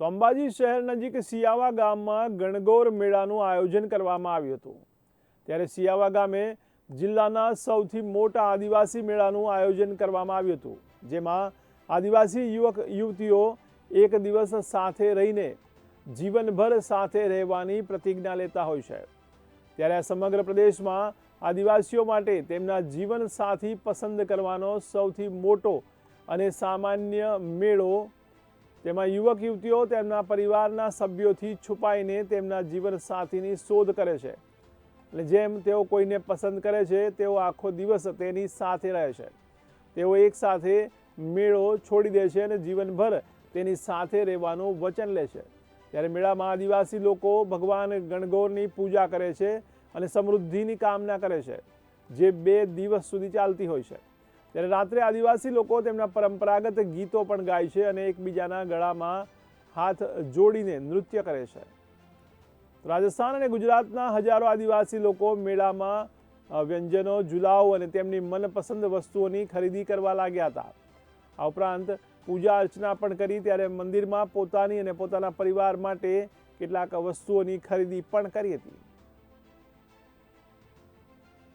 તો અંબાજી શહેર નજીક સિયાવા ગામમાં ગણગોર મેળાનું આયોજન કરવામાં આવ્યું હતું. ત્યારે સિયાવા ગામે જિલ્લાના સૌથી મોટા આદિવાસી મેળાનું આયોજન કરવામાં આવ્યું હતું, જેમાં આદિવાસી યુવક, યુવતીઓ એક દિવસ સાથે રહીને જીવનભર સાથે રહેવાની પ્રતિજ્ઞા લેતા હોય છે. ત્યારે આ સમગ્ર પ્રદેશમાં આદિવાસીઓ માટે તેમના જીવન સાથી પસંદ કરવાનો સૌથી મોટો અને સામાન્ય મેળો તેમાં યુવક યુવતીઓ તેમના પરિવારના સભ્યોથી છુપાઈને તેમના જીવન સાથીની શોધ કરે છે. અને જેમ તેઓ કોઈને પસંદ કરે છે, તેઓ આખો દિવસ તેની સાથે રહે છે. તેઓ એકસાથે મેળો છોડી દે છે અને જીવનભર તેની સાથે રહેવાનું વચન લે છે. ત્યારે મેળામાં આદિવાસી લોકો ભગવાન ગણગોરની પૂજા કરે છે અને સમૃદ્ધિની કામના કરે છે, જે બે દિવસ સુધી ચાલતી હોય છે. ત્યારે રાત્રે આદિવાસી લોકો તેમના પરંપરાગત ગીતો પણ ગાય છે અને એકબીજાના ગળામાં હાથ જોડીને નૃત્ય કરે છે. રાજસ્થાન અને ગુજરાતના હજારો આદિવાસી લોકો મેળામાં વ્યંજનો ઝુલાવ અને તેમની મનપસંદ વસ્તુઓની ખરીદી કરવા લાગ્યા હતા. આ ઉપરાંત પૂજા અર્ચના પણ કરી ત્યારે મંદિરમાં પોતાની અને પોતાના પરિવાર માટે કેટલાક વસ્તુઓની ખરીદી પણ કરી હતી.